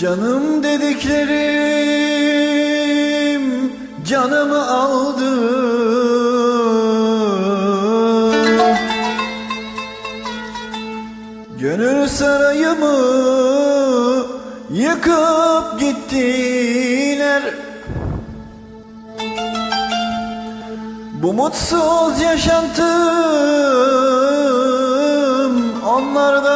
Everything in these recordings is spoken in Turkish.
Canım dediklerim canımı aldı. Gönül sarayımı yıkıp gittiler. Bu mutsuz yaşantı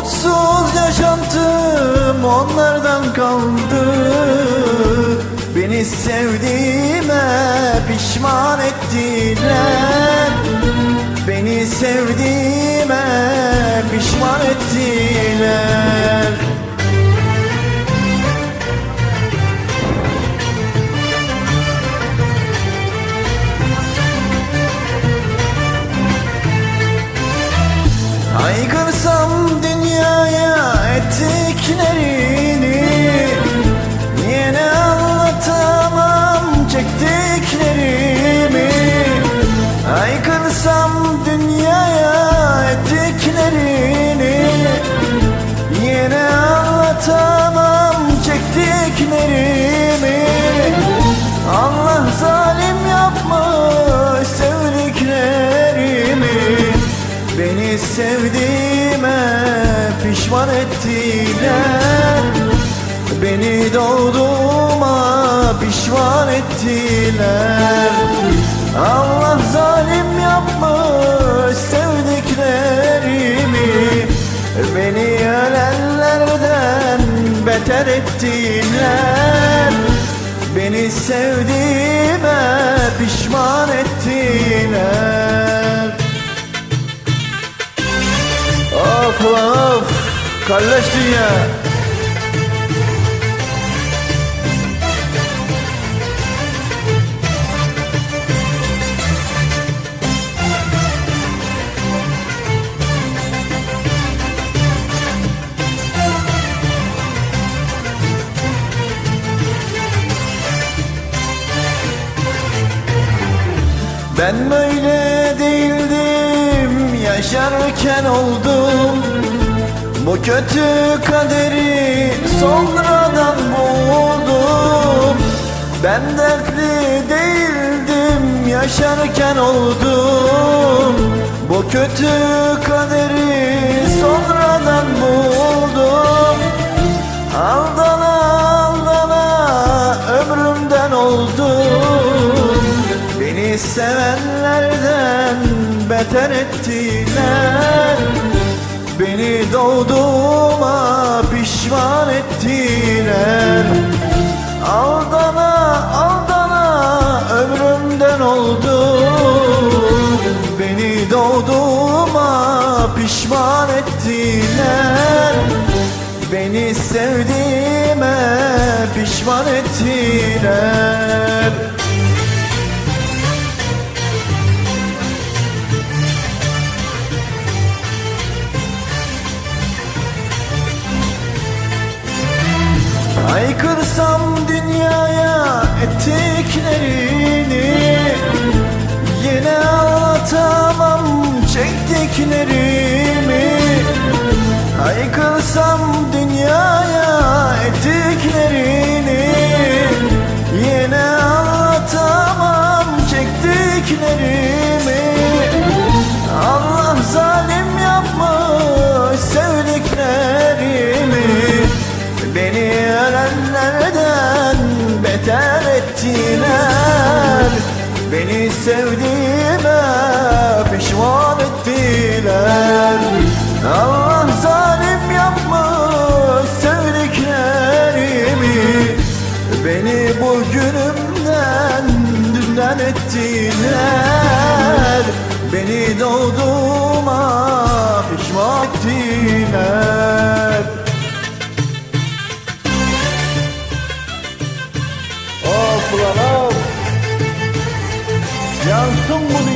mutsuz yaşantım onlardan kaldı. Beni sevdiğime pişman ettiler. Beni sevdiğime pişman ettiler çektiklerimi Haykırsam dünyaya ettiklerini Yine anlatamam çektiklerimi Allah zalim yapmış sevdiklerimi Beni sevdiğime pişman ettiler Beni doğduğuma pişman ettiler. Allah zalim yapmış sevdiklerimi. Beni ölenlerden beter ettiler. Beni sevdiğime pişman ettiler. Of of Kardeş dünya Ben böyle değildim yaşarken oldum. Bu kötü kaderi sonradan buldum. Ben dertli değildim yaşarken oldum. Bu kötü beter ettiler. Beni doğduğuma pişman ettiler. Aldana aldana ömrümden oldum Beni doğduğuma pişman ettiler. Beni sevdiğime pişman ettiler Haykırsam dünyaya ettiklerini Yine anlatamam çektiklerimi. Haykırsam Beni sevdiğime pişman ettiler. Allah zalim yapmış sevdiklerimi Beni bu günümden dünden ettiler. Beni doğduğuma pişman ettiler yansın bu dünya